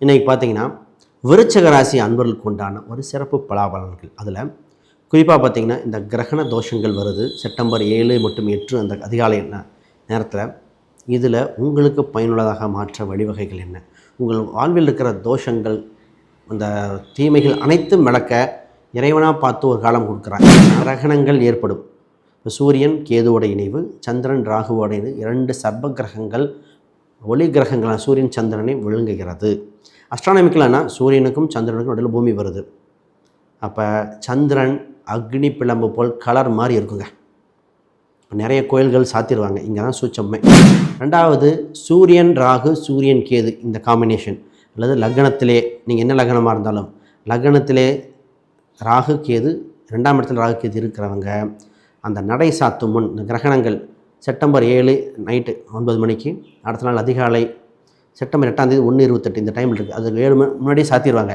இன்றைக்கி பார்த்தீங்கன்னா விருச்சக ராசி அன்பர்களுக்கு உண்டான ஒரு சிறப்பு பலாபலன்கள். அதில் குறிப்பாக பார்த்தீங்கன்னா இந்த கிரகண தோஷங்கள் வருது. செப்டம்பர் ஏழு மற்றும் எட்டு அந்த அதிகாலை நே- நேரத்தில் இதில் உங்களுக்கு பயனுள்ளதாக மாற்ற வழிவகைகள் என்ன? உங்கள் வாழ்வில் இருக்கிற தோஷங்கள் அந்த தீமைகள் அனைத்தும் விளக்க இறைவனாக பார்த்து ஒரு காலம் கொடுக்குறாங்க கிரகணங்கள் ஏற்படும். இப்போ சூரியன் கேதுவோட இணைவு சந்திரன் ராகுவோட இணைவு இரண்டு சர்ப்ப கிரகங்கள் ஒளி கிரகங்களான சூரியன் சந்திரனை விழுங்குகிறது. அஸ்ட்ரானமிக்கலானா சூரியனுக்கும் சந்திரனுக்கும் நடுவில் பூமி வருது. அப்போ சந்திரன் அக்னி பிளம்பு போல் கலர் மாதிரி இருக்குங்க. நிறைய கோயில்கள் சாத்திடுவாங்க இங்கே தான் சூச்சம்மை ரெண்டாவது சூரியன் ராகு சூரியன் கேது இந்த காம்பினேஷன் அல்லது லக்னத்திலே நீங்கள் என்ன லக்னமாக இருந்தாலும் லக்னத்திலே ராகு கேது ரெண்டாம் இடத்துல ராகு கேது இருக்கிறவங்க அந்த நடை சாத்தும் முன் இந்த கிரகணங்கள் செப்டம்பர் ஏழு நைட்டு ஒன்பது மணிக்கு. அடுத்த நாள் அதிகாலை செப்டம்பர் எட்டாம் தேதி ஒன்று இருபத்தெட்டு இந்த டைமில் இருக்குது அது ஏழு முன்னாடியே சாத்திடுவாங்க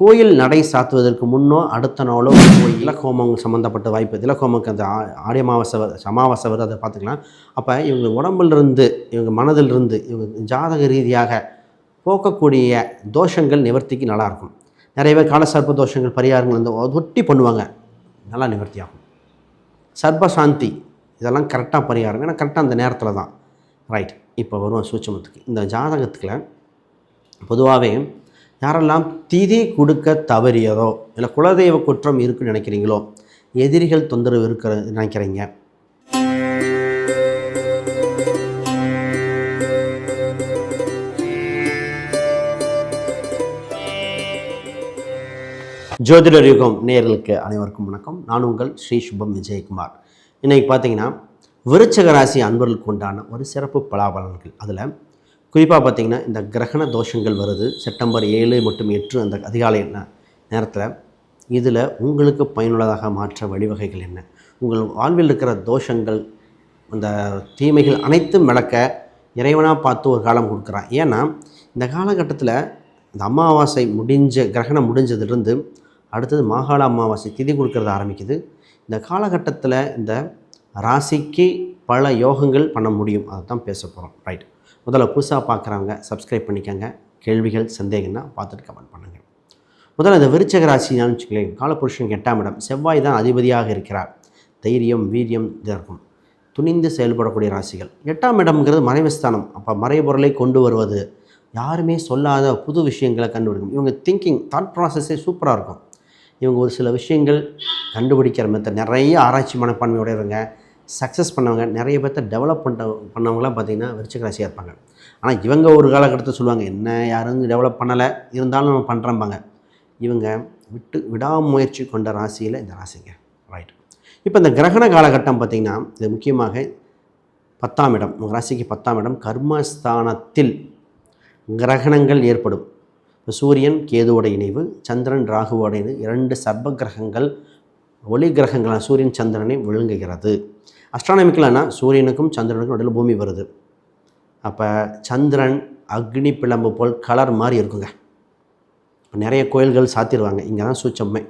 கோயில் நடை சாத்துவதற்கு முன்னோ அடுத்த நாளோ போய் இலக்கோமம் சம்மந்தப்பட்ட வாய்ப்பு இலக்கோமக்கு அந்த ஆடி அமாவாசை அமாவாசை வருது அதை பார்த்துக்கலாம். அப்போ இவங்க உடம்பிலிருந்து இவங்க மனதிலிருந்து இவங்க ஜாதக ரீதியாக போக்கக்கூடிய தோஷங்கள் நிவர்த்திக்கு நல்லாயிருக்கும் நிறைய பேர் காலசர்ப்ப தோஷங்கள் பரிகாரங்கள் வந்து ஒட்டி பண்ணுவாங்க. நல்லா நிவர்த்தியாகும் சர்பசாந்தி இதெல்லாம் கரெக்டாக பரிகாரம் ஏன்னா கரெக்டாக அந்த நேரத்தில் தான். ரைட் இப்போ வருவோம் சூட்சமத்துக்கு. இந்த ஜாதகத்தில் பொதுவாகவே யாரெல்லாம் திதி கொடுக்க தவறியதோ இல்லை குலதெய்வ குற்றம் இருக்குன்னு நினைக்கிறீங்களோ எதிரிகள் தொந்தரவு இருக்கிற நினைக்கிறீங்க. ஜோதிடர் யுகம் நேர்களுக்கு அனைவருக்கும் வணக்கம். நான் உங்கள் ஸ்ரீ சுபம் விஜயகுமார். இன்றைக்கி பார்த்தீங்கன்னா விருச்சக ராசி அன்பர்களுக்கு உண்டான ஒரு சிறப்பு பலாபலன்கள். அதில் குறிப்பாக பார்த்திங்கன்னா இந்த கிரகண தோஷங்கள் வருது. செப்டம்பர் ஏழு மற்றும் எட்டு அந்த அதிகாலை நே- நேரத்தில் இதில் உங்களுக்கு பயனுள்ளதாக மாற்ற வழிவகைகள் என்ன? உங்கள் வாழ்வில் இருக்கிற தோஷங்கள் அந்த தீமைகள் அனைத்தும் விளக்க இறைவனாக பார்த்து ஒரு காலம் கொடுக்குறான். ஏன்னா இந்த காலகட்டத்தில் இந்த அமாவாசை முடிஞ்ச கிரகணம் முடிஞ்சதுலேருந்து அடுத்தது மாகாள அமாவாசை திதி கொடுக்கறது ஆரம்பிக்குது. இந்த காலகட்டத்தில் இந்த ராசிக்கு பல யோகங்கள் பண்ண முடியும். அதை தான் பேச போகிறோம் ரைட் முதல்ல புதுசாக பார்க்குறவங்க சப்ஸ்கிரைப் பண்ணிக்கோங்க. கேள்விகள் சந்தேகம்னா பார்த்துட்டு கமெண்ட் பண்ணுங்கள் முதல்ல இந்த விருச்சக ராசினான்னு வச்சுக்கலேன் காலபுருஷனுக்கு எட்டாம் இடம். செவ்வாய் தான் அதிபதியாக இருக்கிறார். தைரியம் வீரியம் இதற்கும் இருக்கும். துணிந்து செயல்படக்கூடிய ராசிகள். எட்டாம் இடம்ங்கிறது மறைவுஸ்தானம். அப்போ மறைபொருளை கொண்டு வருவது. யாருமே சொல்லாத புது விஷயங்களை கண்டுபிடிக்கும். இவங்க திங்கிங் தாட் ப்ராசஸே சூப்பராக இருக்கும். இவங்க ஒரு சில விஷயங்கள் கண்டுபிடிக்கிற மெத்தட் நிறைய ஆராய்ச்சி மனப்பான்மையோடையவங்க சக்ஸஸ் பண்ணவங்க நிறைய பேர்த்த டெவலப் பண்ண பண்ணவங்களாம் பார்த்திங்கன்னா விருச்சிக ராசியாக இருப்பாங்க. ஆனால் இவங்க ஒரு காலகட்டத்தில் சொல்லுவாங்க என்ன யாரும் டெவலப் பண்ணலை இருந்தாலும் நம்ம பண்ணுறம்பாங்க இவங்க விட்டு விடாமுயற்சி கொண்ட ராசியில் இந்த ராசிங்க. ரைட் இப்போ இந்த கிரகண காலகட்டம் பார்த்திங்கன்னா இது முக்கியமாக பத்தாம் இடம். உங்கள் ராசிக்கு பத்தாம் இடம் கர்மஸ்தானத்தில் கிரகணங்கள் ஏற்படும். சூரியன் கேதுவோட இணைவு சந்திரன் ராகுவோட இணைவு இரண்டு சர்ப்ப கிரகங்கள் ஒளி கிரகங்களான சூரியன் சந்திரனை விழுங்குகிறது. அஸ்ட்ரானமிக்கலானா சூரியனுக்கும் சந்திரனுக்கும் உடல் பூமி வருது. அப்போ சந்திரன் அக்னி பிளம்பு போல் கலர் மாதிரி இருக்குங்க. நிறைய கோயில்கள் சாத்திடுவாங்க இங்கே தான் சூச்சம்மை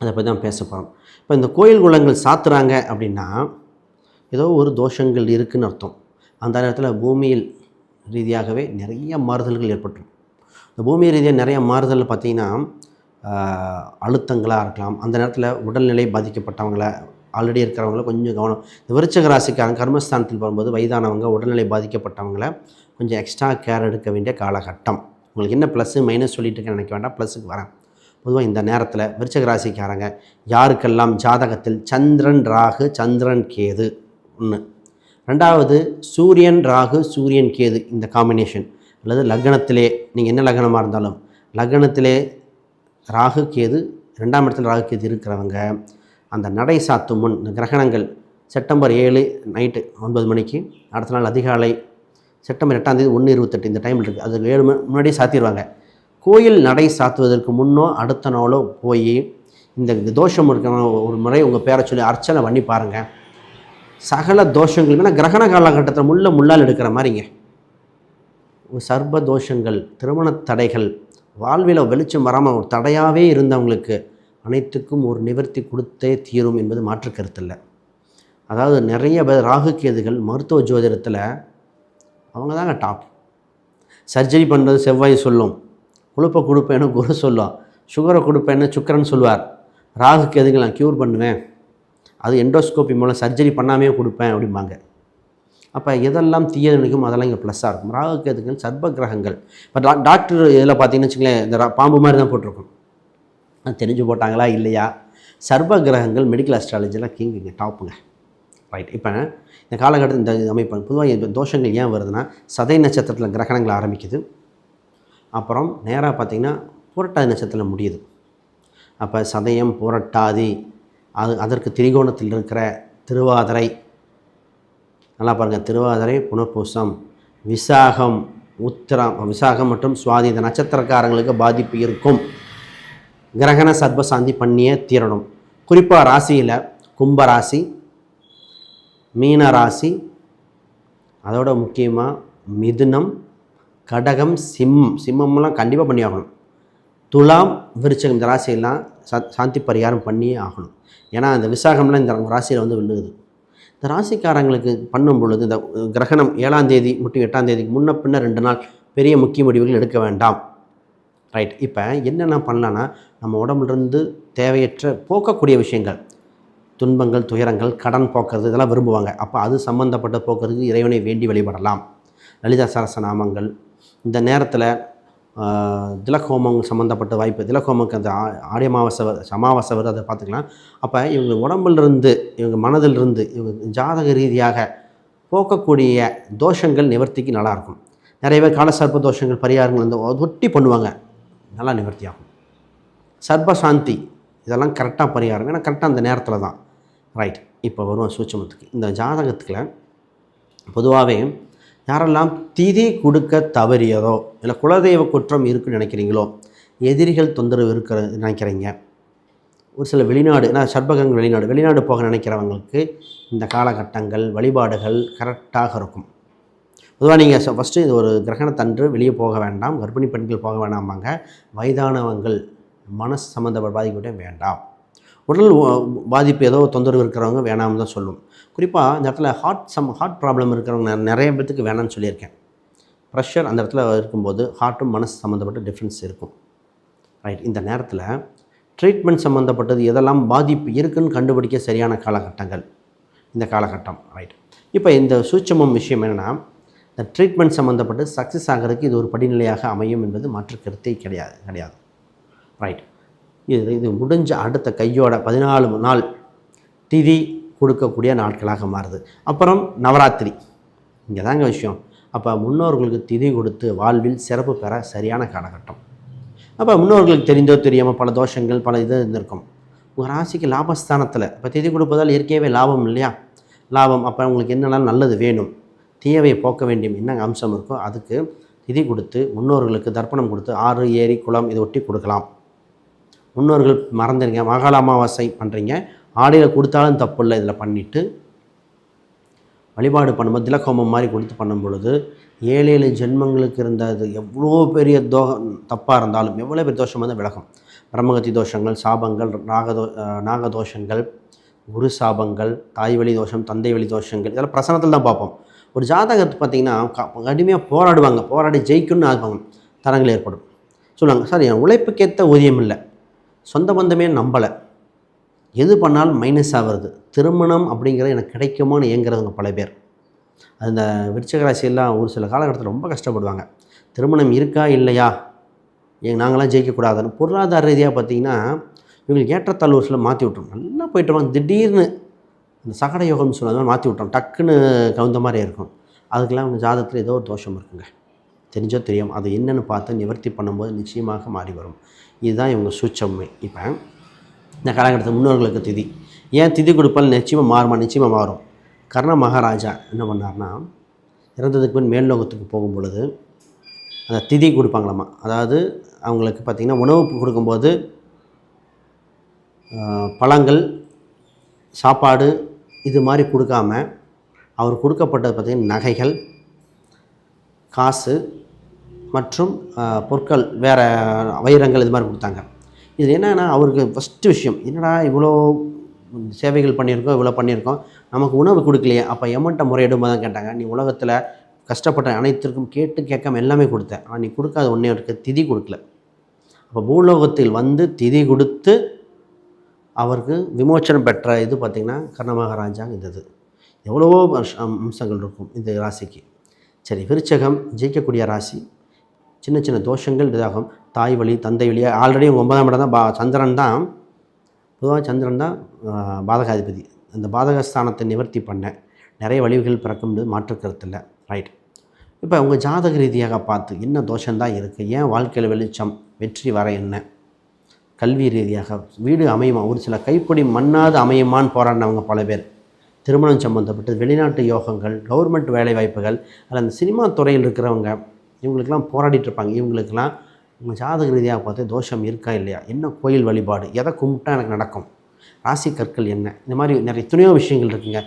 அதை பற்றி தான் பேச போகிறோம் இப்போ இந்த கோயில் குளங்கள் சாத்துறாங்க அப்படின்னா ஏதோ ஒரு தோஷங்கள் இருக்குன்னு அர்த்தம். அந்த நேரத்தில் பூமியில் ரீதியாகவே நிறைய மாறுதல்கள் ஏற்பட்டுரும். இந்த பூமி ரீதியாக நிறைய மாறுதல் பார்த்திங்கன்னா அழுத்தங்களாக இருக்கலாம். அந்த நேரத்தில் உடல்நிலை பாதிக்கப்பட்டவங்கள ஆல்ரெடி இருக்கிறவங்கள கொஞ்சம் கவனம். இந்த விருச்சக ராசிக்காரங்க கர்மஸ்தானத்தில் வரும்போது வயதானவங்க உடல்நிலை பாதிக்கப்பட்டவங்கள கொஞ்சம் எக்ஸ்ட்ரா கேர் எடுக்க வேண்டிய காலகட்டம். உங்களுக்கு என்ன ப்ளஸ்ஸு மைனஸ் சொல்லிட்டு நினைக்க வேண்டாம் ப்ளஸுக்கு வரேன். பொதுவாக இந்த நேரத்தில் விருச்சக ராசிக்காரங்க யாருக்கெல்லாம் ஜாதகத்தில் சந்திரன் ராகு சந்திரன் கேது ஒன்று ரெண்டாவது சூரியன் ராகு சூரியன் கேது இந்த காம்பினேஷன் அல்லது லக்னத்திலே நீங்கள் என்ன லக்னமாக இருந்தாலும் லக்னத்திலே ராகு கேது ரெண்டாம் இடத்துல ராகு கேது இருக்கிறவங்க அந்த நடை சாத்தும் முன் இந்த கிரகணங்கள் செப்டம்பர் ஏழு நைட்டு ஒன்பது மணிக்கு அடுத்த நாள் அதிகாலை செப்டம்பர் எட்டாம் தேதி ஒன்று இருபத்தெட்டு இந்த டைமில் இருக்குது அதுக்கு ஏழு மணி முன்னாடியே சாத்திடுவாங்க கோயில் நடை சாத்துவதற்கு முன்னோ அடுத்த நாளோ போய் இந்த தோஷம் இருக்கிற ஒரு முறை உங்கள் பேரை சொல்லி அர்ச்சனை பண்ணி பாருங்கள் சகல தோஷங்கள் ஏன்னா கிரகண காலகட்டத்தில் முள்ள முள்ளால் எடுக்கிற மாதிரிங்க. சர்ப தோஷங்கள் திருமண தடைகள் வாழ்வில் வெளிச்சம் வராமல் ஒரு தடையாகவே இருந்தவங்களுக்கு அனைத்துக்கும் ஒரு நிவர்த்தி கொடுத்தே தீரும் என்பது மாற்று கருத்தில்லை அதாவது நிறைய பேர் ராகு கேதுகள் மருத்துவ ஜோதிடத்தில் அவங்க தாங்க டாப் சர்ஜரி பண்ணுறது செவ்வாய் சொல்லும் கொழுப்பை கொடுப்பேன்னு குரு சொல்லும் சுகரை கொடுப்பேன்னு சுக்கரன் சொல்லுவார் ராகு எதுக்கு நான் க்யூர் பண்ணுவேன் அது எண்டோஸ்கோப்பி மூலம் சர்ஜரி பண்ணாமே கொடுப்பேன் அப்படிம்பாங்க. அப்போ எதெல்லாம் தீய நினைக்கும் அதெல்லாம் இங்கே ப்ளஸ்ஸாக இருக்கும். ராகுக்கு எதுக்குன்னு சர்ப கிரகங்கள் இப்போ டா டாக்டர் இதில் பார்த்தீங்கன்னு வச்சுங்களேன் இந்த பாம்பு மாதிரி தான் போட்டிருக்கும். அது தெரிஞ்சு போட்டாங்களா இல்லையா? சர்ப கிரகங்கள் மெடிக்கல் அஸ்ட்ராலஜிலாம் கிங்குங்க டாப்புங்க ரைட் இப்போ இந்த காலகட்டத்தில் இந்த அமைப்பு பொதுவாக இந்த தோஷங்கள் ஏன் வருதுன்னா சதை நட்சத்திரத்தில் கிரகணங்கள் ஆரம்பிக்குது. அப்புறம் நேராக பார்த்திங்கன்னா புரட்டாதி நட்சத்திரத்தில் முடியுது. அப்போ சதயம் புரட்டாதி அது அதற்கு திரிகோணத்தில் இருக்கிற திருவாதிரை நல்லா பாருங்கள் திருவாதிரை புனர்பூசம் விசாகம் உத்திரம் விசாகம் மற்றும் சுவாதி இந்த நட்சத்திரக்காரங்களுக்கு பாதிப்பு இருக்கும். கிரகண சர்பசாந்தி பண்ணியே தீரணும். குறிப்பாக ராசியில் கும்ப ராசி மீன ராசி அதோட முக்கியமாக மிதுனம் கடகம் சிம்மம். சிம்மம்லாம் கண்டிப்பாக பண்ணி ஆகணும். துலாம் விருச்சகம் இந்த ராசியெல்லாம் சா சாந்தி பரிகாரம் பண்ணியே ஆகணும். ஏன்னா அந்த விசாகம்லாம் இந்த ராசியில் வந்து விழுகுது. இந்த ராசிக்காரங்களுக்கு பண்ணும் பொழுது இந்த கிரகணம் ஏழாம் தேதி மட்டும் எட்டாம் தேதிக்கு முன்ன பின்ன ரெண்டு நாள் பெரிய முக்கிய முடிவுகள் எடுக்க வேண்டாம். ரைட் இப்போ என்னென்ன பண்ணலான்னா நம்ம உடம்புலேருந்து தேவையற்ற போக்கக்கூடிய விஷயங்கள். துன்பங்கள் துயரங்கள் கடன் போக்குறது இதெல்லாம் விரும்புவாங்க. அப்போ அது சம்மந்தப்பட்ட போக்குறதுக்கு இறைவனை வேண்டி வழிபடலாம். லலிதா சரசநாமங்கள். இந்த நேரத்தில் திலகோமம் சம்மந்தப்பட்ட வாய்ப்பு திலகோமக்கு அந்த ஆ- ஆடி அமாவாசை வரு- வருது அதை பார்த்துக்கலாம். அப்போ இவங்க உடம்புலேருந்து இவங்க மனதிலிருந்து இவங்க ஜாதக ரீதியாக போக்கக்கூடிய தோஷங்கள் நிவர்த்திக்கு நல்லாயிருக்கும். நிறைய பேர் காலசர்ப்ப தோஷங்கள் பரிகாரங்கள் வந்து ஒட்டி பண்ணுவாங்க. நல்லா நிவர்த்தி ஆகும் சர்பசாந்தி இதெல்லாம் கரெக்டாக பரிகாரம். ஏன்னா கரெக்டாக அந்த நேரத்தில் தான். ரைட். இப்போ வருவோம் சூட்சமத்துக்கு. இந்த ஜாதகத்தில் பொதுவாகவே யாரெல்லாம் திதி கொடுக்க தவறியதோ இல்லை குலதெய்வ குற்றம் இருக்குன்னு நினைக்கிறீங்களோ எதிரிகள் தொந்தரவு இருக்கிற நினைக்கிறீங்க ஒரு சில வெளிநாடு நான் சர்பகங்கள் வெளிநாடு வெளிநாடு போக நினைக்கிறவங்களுக்கு இந்த காலகட்டங்கள் வழிபாடுகள் கரெக்டாக இருக்கும். பொதுவாக நீங்கள் ஃபஸ்ட்டு இது ஒரு கிரகணத்தன்று வெளியே போக வேண்டாம் கர்ப்பிணி பெண்கள் போக வேண்டாமாங்க வயதானவங்கள் மனசு சம்மந்தப்பட்ட பாதிக்கப்பட்ட வேண்டாம். உடல் பாதிப்பு ஏதோ தொந்தரவு இருக்கிறவங்க வேணாம்னு தான் சொல்லும். குறிப்பாக இந்த இடத்துல ஹார்ட் சம் ஹார்ட் ப்ராப்ளம் இருக்கிறவங்க நிறைய பேத்துக்கு வேணாம்னு சொல்லியிருக்கேன். ப்ரெஷர் அந்த இடத்துல இருக்கும்போது ஹார்ட்டும் மனசு சம்மந்தப்பட்ட டிஃப்ரென்ஸ் இருக்கும். ரைட் இந்த நேரத்தில் ட்ரீட்மெண்ட் சம்மந்தப்பட்டது எதெல்லாம் பாதிப்பு இருக்குன்னு கண்டுபிடிக்க சரியான காலகட்டங்கள். இந்த காலகட்டம் ரைட் இப்போ இந்த சூட்சமம் விஷயம் என்னென்னா இந்த ட்ரீட்மெண்ட் சம்மந்தப்பட்டு சக்ஸஸ் ஆகிறதுக்கு இது ஒரு படிநிலையாக அமையும் என்பது மாற்று கருத்தே கிடையாது கிடையாது ரைட் இது இது முடிஞ்ச அடுத்த கையோட பதினாலு நாள் திதி கொடுக்கக்கூடிய நாட்களாக மாறுது. அப்புறம் நவராத்திரி இங்கே தாங்க விஷயம். அப்போ முன்னோர்களுக்கு திதி கொடுத்து வாழ்வில் சிறப்பு பெற சரியான காலகட்டம். அப்போ முன்னோர்களுக்கு தெரிந்தோ தெரியாமல் பல தோஷங்கள் பல இது இருந்திருக்கும். உங்கள் ராசிக்கு லாபஸ்தானத்தில் இப்போ திதி கொடுப்பதால் இயற்கையாகவே லாபம் இல்லையா? லாபம் அப்போ உங்களுக்கு என்னெல்லாம் நல்லது வேணும்? தீயவை போக்க வேண்டிய என்ன அம்சம் இருக்கோ அதுக்கு திதி கொடுத்து முன்னோர்களுக்கு தர்ப்பணம் கொடுத்து ஆறு ஏரி குளம் இதை ஒட்டி கொடுக்கலாம். முன்னோர்கள் மறந்துடுங்க மகால அமாவாசை பண்ணுறீங்க ஆடையில் கொடுத்தாலும் தப்பு இல்லை இதில் பண்ணிவிட்டு வழிபாடு பண்ணும்போது திலக்கோமம் மாதிரி கொடுத்து பண்ணும் பொழுது ஏழு ஏழு ஜென்மங்களுக்கு இருந்த அது எவ்வளோ பெரிய தோகம் தப்பாக இருந்தாலும் எவ்வளோ பெரிய தோஷம் வந்து விளக்கும் பிரம்மகத்தி தோஷங்கள் சாபங்கள் நாகதோ நாகதோஷங்கள் குரு சாபங்கள் தாய் வழி தோஷம் தந்தை வழி தோஷங்கள் இதெல்லாம் பிரசனத்தில் தான் பார்ப்போம். ஒரு ஜாதகத்தை பார்த்தீங்கன்னா கடுமையாக போராடுவாங்க. போராடி ஜெயிக்கணும்னு ஆகுவாங்க தரங்கள் ஏற்படும். சொல்லுவாங்க சார் என் உழைப்புக்கேற்ற ஊதியம் இல்லை. சொந்த பந்தமே நம்பலை. எது பண்ணாலும் மைனஸ் ஆகிறது. திருமணம் அப்படிங்கிறது எனக்கு கிடைக்குமான்னு ஏங்குறவங்க பல பேர். அந்த விருச்சகராசியெல்லாம் ஒரு சில காலகட்டத்தில் ரொம்ப கஷ்டப்படுவாங்க. திருமணம் இருக்கா இல்லையா? ஏங்க நாங்களாம் ஜெயிக்கக்கூடாதுன்னு பொருளாதார ரீதியாக பார்த்தீங்கன்னா இவங்களுக்கு ஏற்றத்தாழ்வு சில மாற்றி விட்டுரும். நல்லா போயிட்டு வாங்க திடீர்னு இந்த சகட யோகம்னு சொல்லுவாங்க மாற்றி விட்டோம் டக்குன்னு கவுந்த மாதிரி இருக்கும். அதுக்கெல்லாம் அவங்க ஜாதகத்தில் ஏதோ ஒரு தோஷம் இருக்குங்க. தெரிஞ்சோ தெரியும் அது என்னென்னு பார்த்து நிவர்த்தி பண்ணும்போது நிச்சயமாக மாறி வரும். இதுதான் இவங்க சூட்சமே இப்போ இந்த காலகட்டத்தில் முன்னோர்களுக்கு திதி. ஏன் திதி கொடுப்பால் நிச்சயமாக மாறுமா நிச்சயமாக மாறும்? கர்ண மகாராஜா என்ன பண்ணார்னா இறந்ததுக்கு பின் மேல்நோகத்துக்கு போகும் பொழுது அந்த திதி கொடுப்பாங்களாமா. அதாவது அவங்களுக்கு பார்த்திங்கன்னா உணவு கொடுக்கும்போது பழங்கள் சாப்பாடு இது மாதிரி கொடுக்காம அவர் கொடுக்கப்பட்டது பார்த்திங்கன்னா நகைகள் காசு மற்றும் பொருட்கள் வேறு வைரங்கள் இது மாதிரி கொடுத்தாங்க. இது என்னென்னா அவருக்கு ஃபஸ்ட்டு விஷயம் என்னடா இவ்வளோ சேவைகள் பண்ணியிருக்கோம் இவ்வளோ பண்ணியிருக்கோம் நமக்கு உணவு கொடுக்கலையே அப்போ எமன்ட்ட முறையிடும் தான் கேட்டாங்க நீ உலகத்தில் கஷ்டப்பட்ட அனைத்திற்கும் கேட்டு கேட்காம எல்லாமே கொடுத்தேன் ஆனால் நீ கொடுக்காத ஒன்றே இருக்க திதி கொடுக்கல. அப்போ பூலோகத்தில் வந்து திதி கொடுத்து அவருக்கு விமோச்சனம் பெற்ற இது பார்த்திங்கன்னா கர்ணமகாராஜா இந்த இது எவ்வளவோ அம்சங்கள் இருக்கும் இந்த ராசிக்கு. சரி விருச்சகம் ஜெயிக்கக்கூடிய ராசி சின்ன சின்ன தோஷங்கள் இதாகும். தாய் வழி தந்தை வழி ஆல்ரெடி ஒன்பதாம் இடம் தான் பா சந்திரன் தான். பொதுவாக சந்திரன் தான் பாதகாதிபதி. அந்த பாதகஸ்தானத்தை நிவர்த்தி பண்ண நிறைய வழிவுகள் பிறக்கும்னு மாற்று இல்லை. ரைட் இப்போ உங்கள் ஜாதக ரீதியாக பார்த்து என்ன தோஷம்தான் இருக்குது ஏன் வாழ்க்கையில் வெளிச்சம் வெற்றி வர என்ன? கல்வி ரீதியாக வீடு அமையுமா? ஒரு சில கைப்பிடி மண்ணாது அமையுமான்னு போராடினவங்க பல பேர். திருமணம் சம்மந்தப்பட்டு வெளிநாட்டு யோகங்கள் கவர்மெண்ட் வேலை வாய்ப்புகள் அதில் அந்த சினிமா துறையில் இருக்கிறவங்க இவங்களுக்கெல்லாம் போராடிட்டு இருப்பாங்க. இவங்களுக்கெல்லாம் உங்கள் ஜாதக ரீதியாக பார்த்து தோஷம் இருக்கா இல்லையா? என்ன கோயில் வழிபாடு? எதை கும்பிட்டா எனக்கு நடக்கும்? ராசி கற்கள் என்ன? இந்த மாதிரி நிறைய துணையோ விஷயங்கள் இருக்குங்க.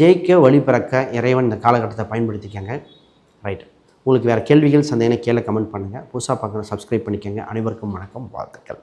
ஜெயிக்க வழி பிறக்க இறைவன் இந்த காலகட்டத்தை பயன்படுத்திக்கங்க. ரைட் உங்களுக்கு வேறு கேள்விகள் சந்தேகம் கீழே கமெண்ட் பண்ணுங்கள் புதுசாக பார்க்குற சப்ஸ்கிரைப் பண்ணிக்கோங்க. அனைவருக்கும் வணக்கம் வாழ்த்துக்கள்.